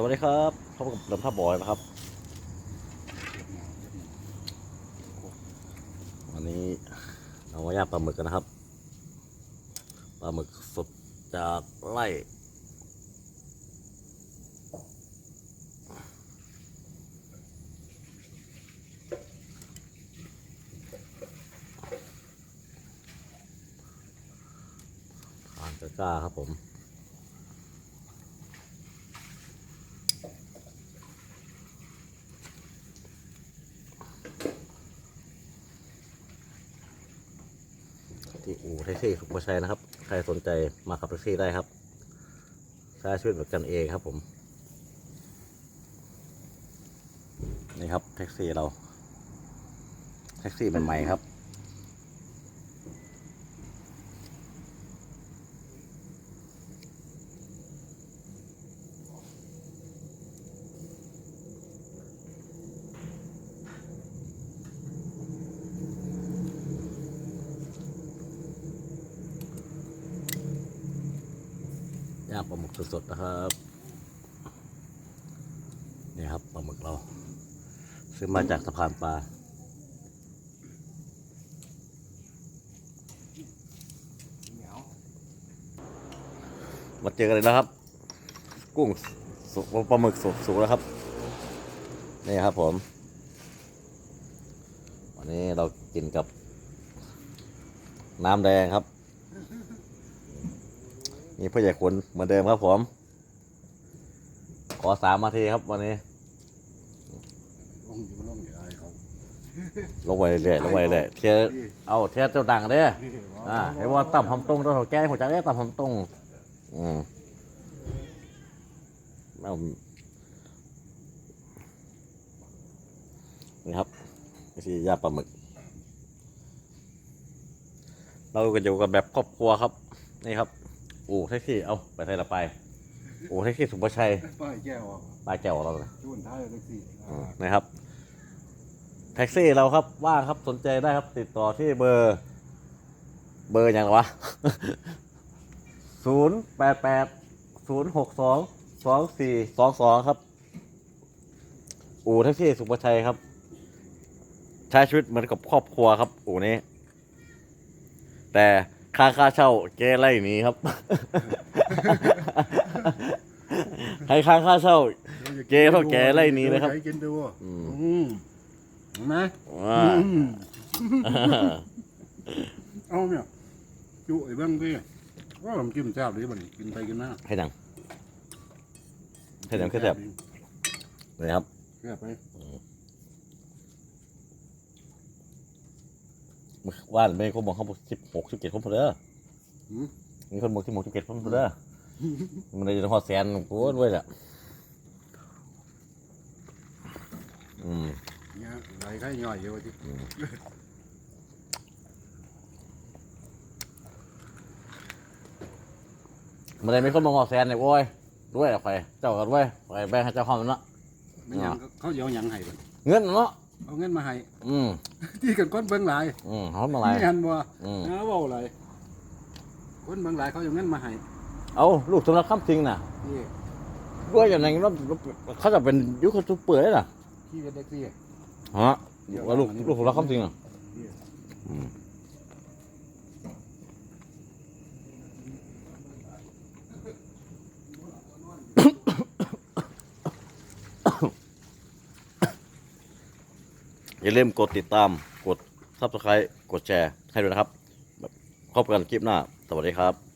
สวัสดีครับพบกับเดิมท่าบอยนะครับ วันนี้เอามาย่างปลาหมึกกันนะครับ ปลาหมึกสดจากไร่ผ่านตะก้าครับผม ที่อู่แท็กซี่สุภชัยนะครับ ใครสนใจมาขับแท็กซี่ได้ครับใช้ชีวิตแบบกันเองครับผม นี่ครับแท็กซี่เรา แท็กซี่ใหม่ๆครับ ย่างปลาหมึกสดๆนะครับนี่ครับปลาหมึกเรา ซื้อมาจากสะพานปลามาเจอกันเลยนะครับ กุ้งสุกปลาหมึกสุกสุกแล้วครับนี่ครับผม วันนี้เรากินกับ น้ำแดงครับ มีผู้ใหญ่ขุนเหมือนเดิมครับผม ขอสามนาทีครับวันนี้ ลงอยู่ลงอยู่ไอ้เขาลงไปเรื่อยๆลงไปเรื่อยๆเทียเอาเทียเจ้าดังเด้ออ่าเห็นว่าต่ำหำตรงตัวถกแก้หัวใจได้ต่ำหำตรงอืมเอานี่ครับวิธีย่างปลาหมึก เราก็อยู่กันแบบครอบครัวครับ นี่ครับ อู่แท็กซี่เอาไปไทยละไปอู่แท็กซี่สุภชัยป้ายแก้วอะปลายแก้วเราเลยจุนท้ายแท็กซี่อืมนะครับ แท็กซี่เราครับว่างครับสนใจได้ครับ ติดต่อที่เบอร์ เบอร์อย่างไรวะศูนย์แปดแปดศูนย์หกสองสองสี่สองสองครับ อู่แท็กซี่สุภชัยครับ ใช้ชีวิตเหมือนกับครอบครัวครับ อู่นี้ แต่ ค่าค่าเช่าเกไล่หนี้ครับ ให้ค่าค่าเช่าเจ๊เท่าแก่ไล่หนีเลยครับใช้กินดูอืมอืมเห็นไหมว่าอืมเอาเนี่ยจุไอ้เบ้างดิว่าผมกินแซ่บดีบ่นี่กินไปกินมาให้ดังให้ดังแค่แบบเลยครับแซ่บไป ว่านไม่คนบอกเขาบอกสิบหกสิบเจ็ดคนพอเด้ออืมมีคนบอกสิบหกสิบเจ็ดคนพอเด้อมันเลยจะพอแสนกูด้วยแหละอืมเนี่ยไหลไข่ย่อยเยอะที่มันเลยมีคนมาพอแสนเนี่ยโว้ยด้วยอะไปเจ้ากันด้วยไปแบ่งให้เจ้าห้องนั่นเนาะไม่หยังเขาจะเอาหยังให้บ่เงินเนาะ เอาเงินมาให้อืมที่กันคนเบิ่งหลายอืมเขามาอะไรนี่หันบ่อืมนะเว้าอะไรคนเบิ่งหลายเขาเอาเงินมาให้เอาลูกสำนักคำจริงน่ะนี่ด้วยอย่างนั้นเขาจะเป็นยุคเขาเปื่อยน่ะที่เป็นแท็กซี่ฮะว่าลูกลูกสำนักคำจริงอะนี่อืม อย่าลืมกดติดตามกดซับสไครต์กดแชร์ให้ด้วยนะครับ พบกันคลิปหน้า สวัสดีครับ